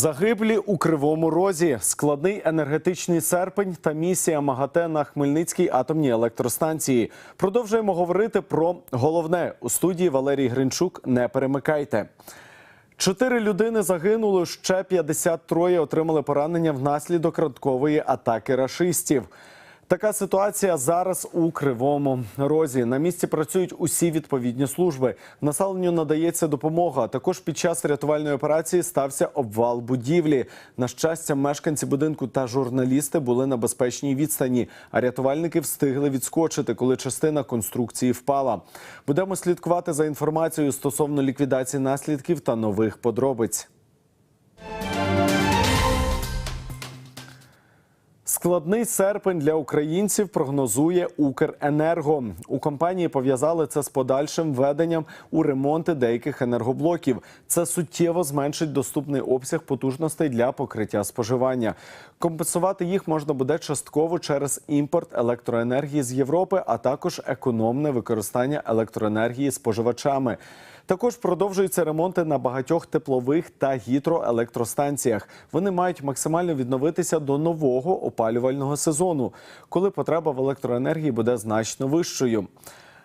Загиблі у кривому розі, складний енергетичний серпень та місія МАГАТЕ на Хмельницькій атомній електростанції. Продовжуємо говорити про головне у студії Валерій Гринчук. Не перемикайте. Чотири людини загинули. Ще 53 отримали поранення внаслідок радкової атаки рашистів. Така ситуація зараз у кривому розі. На місці працюють усі відповідні служби. Населенню надається допомога. Також під час рятувальної операції стався обвал будівлі. На щастя, мешканці будинку та журналісти були на безпечній відстані. А рятувальники встигли відскочити, коли частина конструкції впала. Будемо слідкувати за інформацією стосовно ліквідації наслідків та нових подробиць. Складний серпень для українців прогнозує Укренерго. У компанії пов'язали це з подальшим введенням у ремонти деяких енергоблоків. Це суттєво зменшить доступний обсяг потужностей для покриття споживання. Компенсувати їх можна буде частково через імпорт електроенергії з Європи, а також економне використання електроенергії споживачами. Також продовжуються ремонти на багатьох теплових та гідроелектростанціях. Вони мають максимально відновитися до нового опалювального сезону, коли потреба в електроенергії буде значно вищою.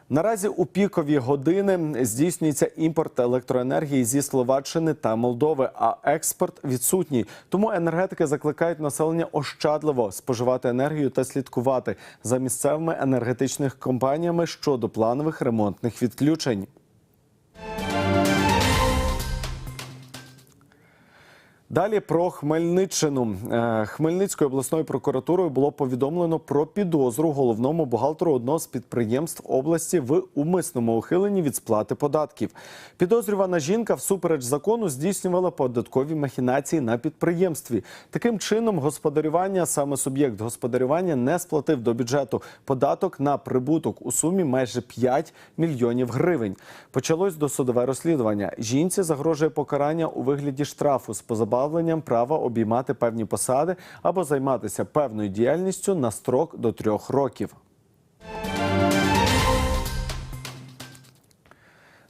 Наразі у пікові години здійснюється імпорт електроенергії зі Словаччини та Молдови, а експорт відсутній. Тому енергетики закликають населення ощадливо споживати енергію та слідкувати за місцевими енергетичними компаніями щодо планових ремонтних відключень. Далі про Хмельниччину. Е, Хмельницькою обласною прокуратурою було повідомлено про підозру головному бухгалтеру одного з підприємств області в умисному ухиленні від сплати податків. Підозрювана жінка всупереч закону здійснювала податкові махінації на підприємстві. Таким чином, господарювання саме суб'єкт господарювання не сплатив до бюджету податок на прибуток у сумі майже 5 мільйонів гривень. Почалось досудове розслідування. Жінці загрожує покарання у вигляді штрафу з позабавленням права обіймати певні посади або займатися певною діяльністю на строк до трьох років.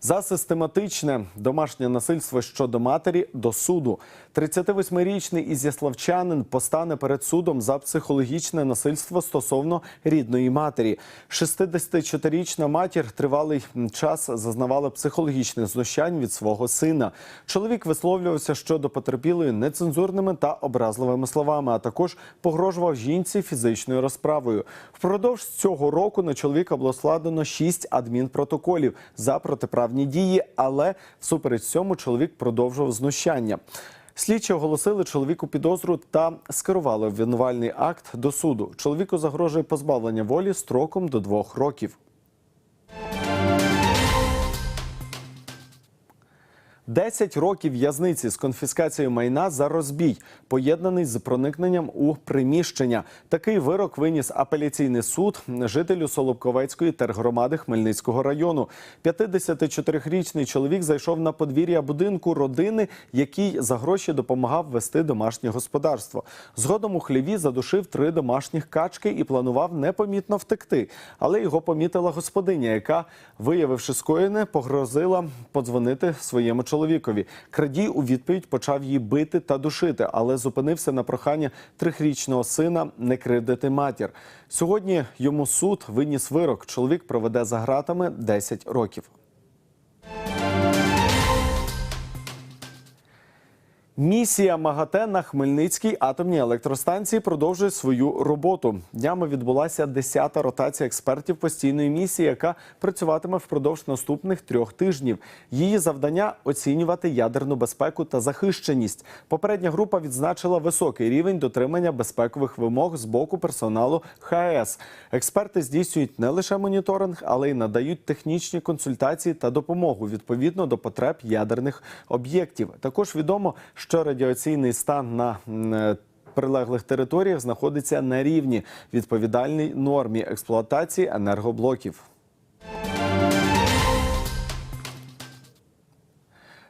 За систематичне домашнє насильство щодо матері до суду 38-річний ізяславчанин постане перед судом за психологічне насильство стосовно рідної матері. 64-річна матір тривалий час зазнавала психологічних знущань від свого сина. Чоловік висловлювався щодо потерпілої нецензурними та образливими словами, а також погрожував жінці фізичною розправою. Впродовж цього року на чоловіка було складено 6 адмінпротоколів за протиправні дії, але всупереч цьому чоловік продовжував знущання. Слідчі оголосили чоловіку підозру та скерували обвинувальний акт до суду. Чоловіку загрожує позбавлення волі строком до двох років. Десять років в'язниці з конфіскацією майна за розбій, поєднаний з проникненням у приміщення. Такий вирок виніс апеляційний суд жителю Солобковецької тергромади Хмельницького району. 54-річний чоловік зайшов на подвір'я будинку родини, який за гроші допомагав вести домашнє господарство. Згодом у хліві задушив три домашніх качки і планував непомітно втекти. Але його помітила господиня, яка, виявивши скоєне, погрозила подзвонити своєму чоловікові. Крадій у відповідь почав її бити та душити, але зупинився на прохання трихрічного сина не кривдити матір. Сьогодні йому суд виніс вирок. Чоловік проведе за ґратами 10 років. Місія МАГАТЕ на Хмельницькій атомній електростанції продовжує свою роботу. Днями відбулася 10-та ротація експертів постійної місії, яка працюватиме впродовж наступних трьох тижнів. Її завдання оцінювати ядерну безпеку та захищеність. Попередня група відзначила високий рівень дотримання безпекових вимог з боку персоналу ХАЕС. Експерти здійснюють не лише моніторинг, але й надають технічні консультації та допомогу відповідно до потреб ядерних об'єктів. Також відомо, що радіаційний стан на е, прилеглих територіях знаходиться на рівні відповідальній нормі експлуатації енергоблоків.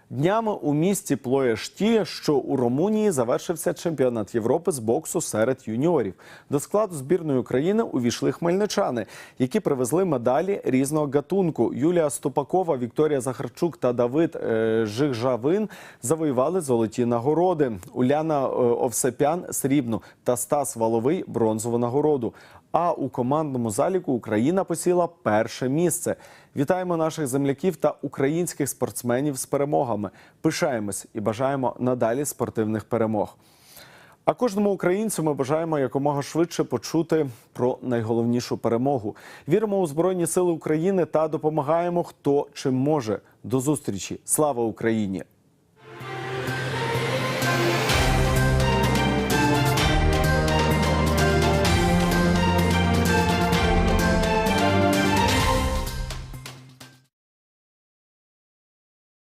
Днями у місті Плоєшті, що у Румунії завершився чемпіонат Європи з боксу серед юніорів. До складу збірної України увійшли хмельничани, які привезли медалі різного гатунку. Юлія Ступакова, Вікторія Захарчук та Давид е, Жигжавин завоювали золоті нагороди. Уляна е, Овсепян срібну та Стас Валовий бронзову нагороду. А у командному заліку Україна посіла перше місце. Вітаємо наших земляків та українських спортсменів з перемогами. Пишаємось і бажаємо надалі спортивних перемог. А кожному українцю ми бажаємо якомога швидше почути про найголовнішу перемогу. Віримо у Збройні Сили України та допомагаємо, хто чим може. До зустрічі! Слава Україні!